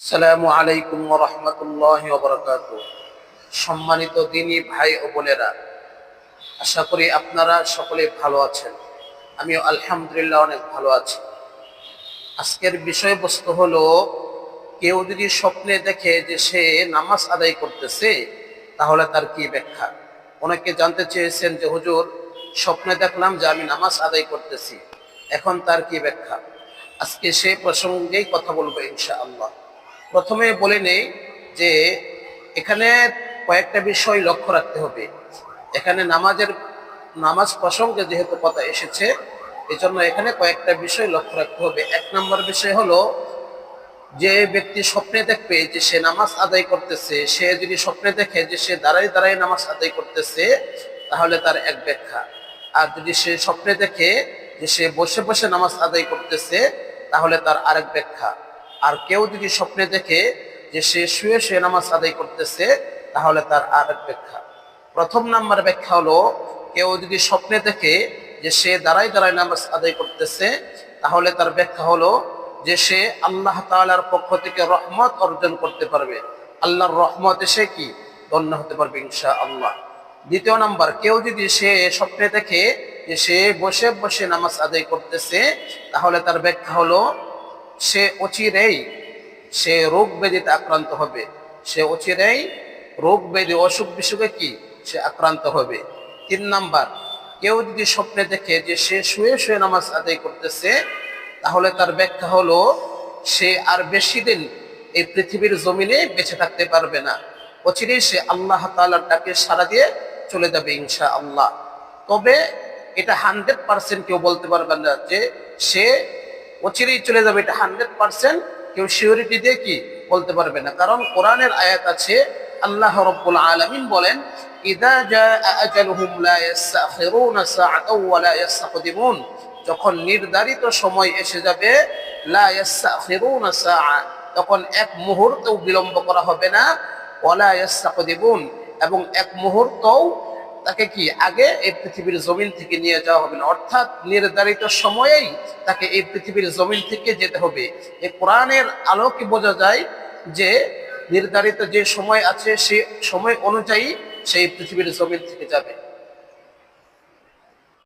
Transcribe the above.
আসসালামু আলাইকুম রহমতুল্লাহ বরকাত সম্মানিত দিনী ভাই ও বোনেরা, আশা করি আপনারা সকলে ভালো আছেন। আমিও আলহামদুলিল্লাহ অনেক ভালো আছি। আজকের বিষয়বস্তু হলো, কেউ যদি স্বপ্নে দেখে যে সে নামাজ আদায় করতেছে, তাহলে তার কি ব্যাখ্যা? অনেকে জানতে চেয়েছেন যে, হুজুর, স্বপ্নে দেখলাম যে আমি নামাজ আদায় করতেছি, এখন তার কি ব্যাখ্যা? আজকে সে প্রসঙ্গেই কথা বলব ইনশাআল্লাহ। প্রথমে বলে নেই যে এখানে কয়েকটা বিষয় লক্ষ্য রাখতে হবে। এখানে নামাজের, নামাজ প্রসঙ্গে যেহেতু কথা এসেছে এই জন্য এখানে কয়েকটা বিষয় লক্ষ্য রাখতে হবে। এক নম্বর বিষয় হলো, যে ব্যক্তি স্বপ্নে দেখবে যে সে নামাজ আদায় করতেছে, সে যদি স্বপ্নে দেখে যে সে দাঁড়াই দাঁড়াই নামাজ আদায় করতেছে, তাহলে তার এক ব্যাখ্যা। আর যদি সে স্বপ্নে দেখে যে সে বসে বসে নামাজ আদায় করতেছে, তাহলে তার আরেক ব্যাখ্যা। আর কেউ যদি স্বপ্নে দেখে যে সে শুয়ে শুয়ে নামাজ আদায় করতেছে, তাহলে তার আরেক ব্যাখ্যা। প্রথম নাম্বার ব্যাখ্যা হলো, কেউ যদি স্বপ্নে দেখে যে সে দাঁড়াই দাঁড়াই নামাজ আদায় করতেছে, তাহলে তার ব্যাখ্যা হলো যে সে আল্লাহ তাআলার পক্ষ থেকে রহমত অর্জন করতে পারবে। আল্লাহর রহমত এসে কি? ধন্য হতে পারবে ইনশা আল্লাহ দ্বিতীয় নাম্বার, কেউ যদি সে স্বপ্নে দেখে যে সে বসে বসে নামাজ আদায় করতেছে, তাহলে তার ব্যাখ্যা হলো সে অচিরেই সে রোগ ব্যাধিতে আক্রান্ত হবে। সে অচিরেই রোগ ব্যাধি অসুখ বিসুখে কি? সে আক্রান্ত হবে। তিন নাম্বার, কেউ যদি স্বপ্নে দেখে যে সে শুয়ে শুয়ে নামাজ আদায় করতেছে, তাহলে তার ব্যাখ্যা হলো, সে আর বেশি দিন এই পৃথিবীর জমিনে বেঁচে থাকতে পারবে না। অচিরেই সে আল্লাহ তাআলার ডাকে সারা দিয়ে চলে যাবে ইনশা আল্লাহ তবে এটা হান্ড্রেড পার্সেন্ট কেউ বলতে পারবেন না যে সে অচিরেই চলে যাবে, এটা হান্ড্রেড পার্সেন্ট কেউ সিওরিটি দিয়ে কি বলতে পারবে না। কারণ কোরআনের আয়াত আছে, আল্লাহ রব্বুল আলামিন বলেন, ইদা যখন নির্ধারিত সময় এসে যাবে তখন এক মুহূর্তও বিলম্ব করা হবে না ওয়ালা এবং এক মুহূর্তও তাকে কি আগে এই পৃথিবীর জমিন থেকে নিয়ে যাওয়া হবে না? অর্থাৎ নির্ধারিত সময়েই তাকে এই পৃথিবীর জমিন থেকে যেতে হবে। এই কোরআনের আলোকে বোঝা যায় যে নির্ধারিত যে সময় আছে সে সময় অনুযায়ী সেই পৃথিবীর জমিন থেকে যাবে।